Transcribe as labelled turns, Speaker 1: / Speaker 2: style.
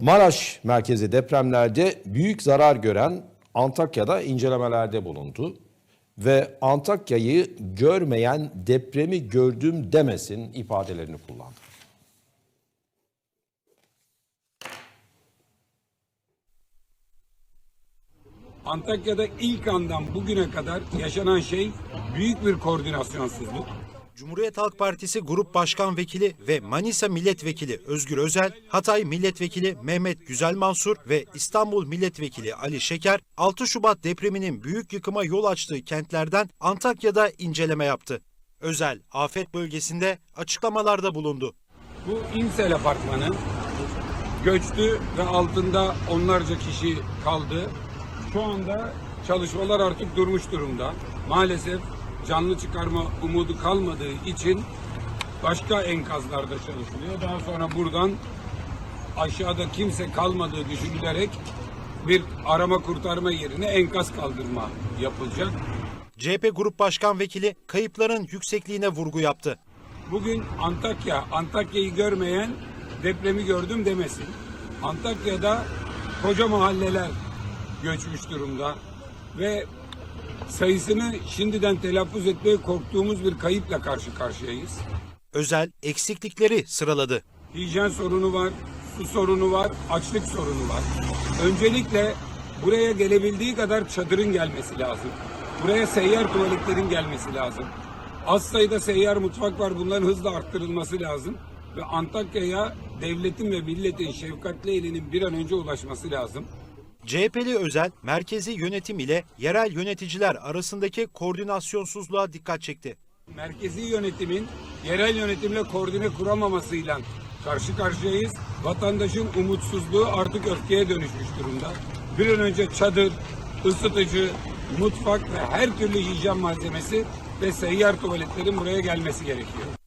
Speaker 1: Maraş merkezi depremlerde büyük zarar gören Antakya'da incelemelerde bulundu ve Antakya'yı görmeyen depremi gördüm demesin ifadelerini kullandı.
Speaker 2: Antakya'da ilk andan bugüne kadar yaşanan şey büyük bir koordinasyonsuzluk.
Speaker 3: Cumhuriyet Halk Partisi Grup Başkan Vekili ve Manisa Milletvekili Özgür Özel, Hatay Milletvekili Mehmet Güzel Mansur ve İstanbul Milletvekili Ali Şeker, 6 Şubat depreminin büyük yıkıma yol açtığı kentlerden Antakya'da inceleme yaptı. Özel, afet bölgesinde açıklamalarda bulundu.
Speaker 2: Bu İmsel apartmanı göçtü ve altında onlarca kişi kaldı. Şu anda çalışmalar artık durmuş durumda. Maalesef canlı çıkarma umudu kalmadığı için başka enkazlarda çalışılıyor. Daha sonra buradan aşağıda kimse kalmadığı düşünülerek bir arama kurtarma yerine enkaz kaldırma yapılacak.
Speaker 3: CHP Grup Başkan Vekili kayıpların yüksekliğine vurgu yaptı.
Speaker 2: Bugün Antakya, Antakya'yı görmeyen depremi gördüm demesin. Antakya'da koca mahalleler göçmüş durumda ve sayısını şimdiden telaffuz etmeye korktuğumuz bir kayıpla karşı karşıyayız.
Speaker 3: Özel eksiklikleri sıraladı.
Speaker 2: Hijyen sorunu var, su sorunu var, açlık sorunu var. Öncelikle buraya gelebildiği kadar çadırın gelmesi lazım. Buraya seyyar tuvaletlerin gelmesi lazım. Az sayıda seyyar mutfak var. Bunların hızla arttırılması lazım. Ve Antakya'ya devletin ve milletin şefkatli elinin bir an önce ulaşması lazım.
Speaker 3: CHP'li Özel, merkezi yönetim ile yerel yöneticiler arasındaki koordinasyonsuzluğa dikkat çekti.
Speaker 2: merkezi yönetimin yerel yönetimle koordine kuramamasıyla karşı karşıyayız. Vatandaşın umutsuzluğu artık öfkeye dönüşmüş durumda. Bir an önce çadır, ısıtıcı, mutfak ve her türlü hijyen malzemesi ve seyyar tuvaletlerin buraya gelmesi gerekiyor.